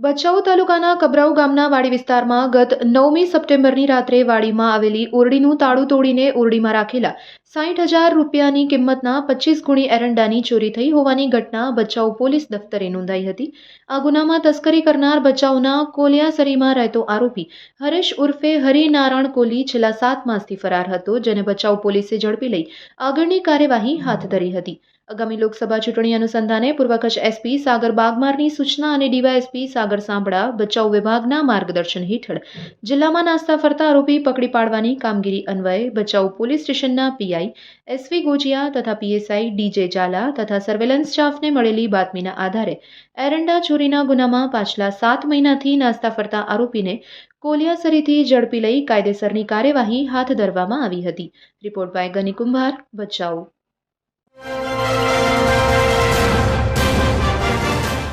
ભચાઉ તાલુકાના કબરાઉ ગામના વાડી વિસ્તારમાં ગત નવમી સપ્ટેમ્બરની રાત્રે વાડીમાં આવેલી ઓરડીનું તાળું તોડીને ઓરડીમાં રાખેલા સાઠ હજાર રૂપિયાની કિંમતના પચીસ ગુણી એરંડાની ચોરી થઈ હોવાની ઘટના ભચાઉ પોલીસ દફતરે નોંધાઈ હતી. આ ગુનામાં તસ્કરી કરનાર ભચાઉના કોલિયાસરીમાં રહેતો આરોપી હરેશ ઉર્ફે હરિનારાયણ કોલી છેલ્લા સાત માસથી ફરાર હતો, જેને ભચાઉ પોલીસે ઝડપી લઈ આગળની કાર્યવાહી હાથ ધરી હતી. આગામી લોકસભા ચૂંટણી અનુસંધાને પૂર્વ કચ્છ એસપી સાગર બાગમારની સૂચના અને ડીવાયએસપી સાગર સાંભળા બચાવ વિભાગના માર્ગદર્શન હેઠળ જિલ્લામાં નાસ્તા ફરતા આરોપી પકડી પાડવાની કામગીરી અન્વયે બચાવ પોલીસ સ્ટેશનના પીઆઈ એસવી ગોજિયા તથા પીએસઆઈ ડીજે ઝાલા તથા સર્વેલન્સ સ્ટાફને મળેલી બાતમીના આધારે એરંડા ચોરીના ગુનામાં પાછલા સાત મહિનાથી નાસ્તા ફરતા આરોપીને કોલિયાસરીથી ઝડપી લઈ કાયદેસરની કાર્યવાહી હાથ ધરવામાં આવી હતી. રિપોર્ટ બાય ગની કુંભાર ભચાઉ